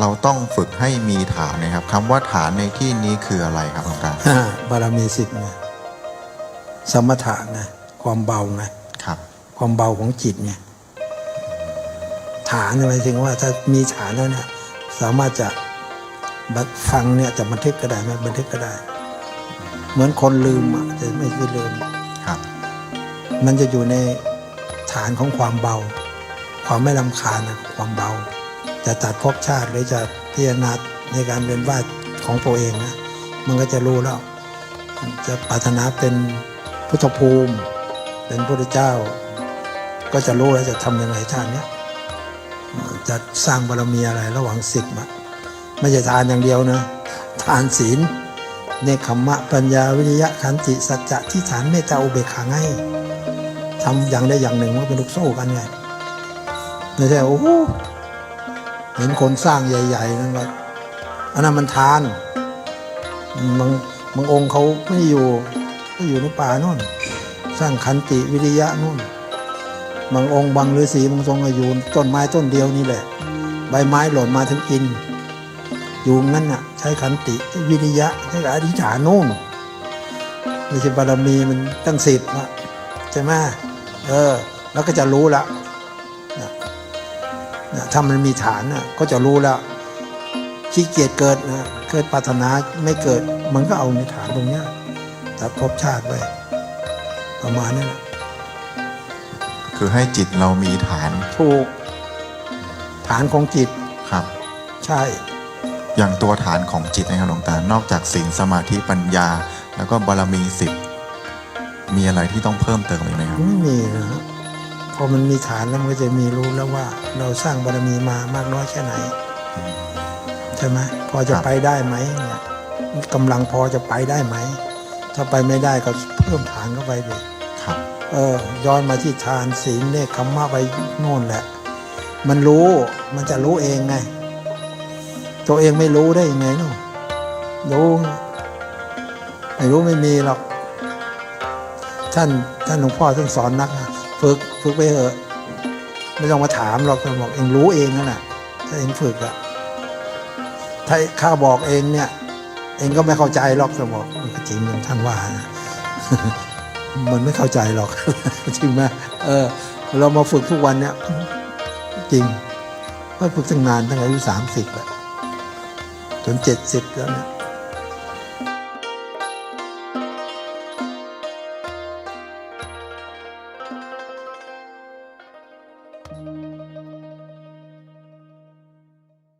เราต้องฝึกให้มีฐานนะครับคำว่าฐานในที่นี้คืออะไรครับหลวงตาอ่าบารมีสิบไงสมถะไงความเบาไงครับ ความเบาของจิตไงฐานหมายถึงว่าถ้ามีฐานแล้วเนี่ยสามารถจะบันฟังเนี่ยจะบันทึกก็ได้ไหมบันทึกก็ได้ เหมือนคนลืมอะจะไม่ใช่ลืมครับ มันจะอยู่ในฐานของความเบา ความไม่ลำคาญนะความเบา จะตัดภพชาติหรือจะพิจารณาในการเป็นวาของตัวเองนะมันก็จะรู้แล้วจะปรารถนาเป็นพุทธภูมิ เป็นพระเจ้า ก็จะรู้แล้วจะทำยังไงชาตินี้จะสร้างบารมีอะไรระหว่างสิบอะไม่ใช่ทานอย่างเดียวนะทานศีลเนคขมมะปัญญาวิริยะขันติสัจจะที่ฐานเมตตาอุเบกขาไงทำอย่างใดอย่างหนึ่งมันก็เป็นลูกโซ่กันไงไม่ใช่โอ้ เห็นคนสร้างใหญ่ ๆ นั่นก็อันนั้นมันทานบางบางองค์เขาไม่อยู่ก็อยู่ในป่านู่น สร้างขันติวิริยะนู่น บางองค์บางฤาษีบางทรงก็อยู่ต้นไม้ต้นเดียวนี่แหละ ใบไม้หล่นมาถึงกิน อยู่งั้นน่ะ ใช้ขันติวิริยะใช้อธิษฐานนู่นไม่ใช่บารมีมันตั้งสิบอะใช่ไหมเออ แล้วก็จะรู้ละ ถ้ามันมีฐานน่ะก็จะรู้แล้วขี้เกียจเกิดนะเกิดปรารถนาไม่เกิด มันก็เอาในฐานตรงเนี้ยตัดภพชาติไว้ประมาณนี้แหละคือให้จิตเรามีฐาน ถูก ฐานของจิตครับ ใช่ อย่างตัวฐานของจิตนะครับหลวงตานอกจากศีลสมาธิปัญญา แล้วก็บารมีสิบมีอะไรที่ต้องเพิ่มเติมอีกไหมครับไม่มีนะฮะ พอมันมีฐานแล้วมันก็จะมีรู้แล้วว่า เราสร้างบารมีมามากน้อยแค่ไหนใช่ไหมพอจะครับไปได้ไหมเนี่ยกำลังพอจะไปได้ไหม ถ้าไปไม่ได้ก็เพิ่มฐานเข้าไปดิครับเออ ย้อนมาที่ทานศีลเนคขมมะไปโน่นแหละ มันรู้มันจะรู้เองไง ตัวเองไม่รู้ได้ยังไงเนาะรู้ไม่รู้ไม่มีหรอกท่านท่านหลวงพ่อท่านสอนนักนะ ฝึกฝึกไปเถอะไม่ต้องมาถามหรอกท่านบอกเองรู้เองนั่นแหละถ้าเองฝึกอะถ้าข้าบอกเองเนี่ย เองก็ไม่เข้าใจหรอกท่าบอกมันก็จริงอย่างท่านว่านะมันไม่เข้าใจหรอกจริงไหมเออ เรามาฝึกทุกวันเนี่ยจริงก็ฝึกตั้งนานตั้งแต่อายุสามสิบอะจนเจ็ดสิบแล้วเนี่ย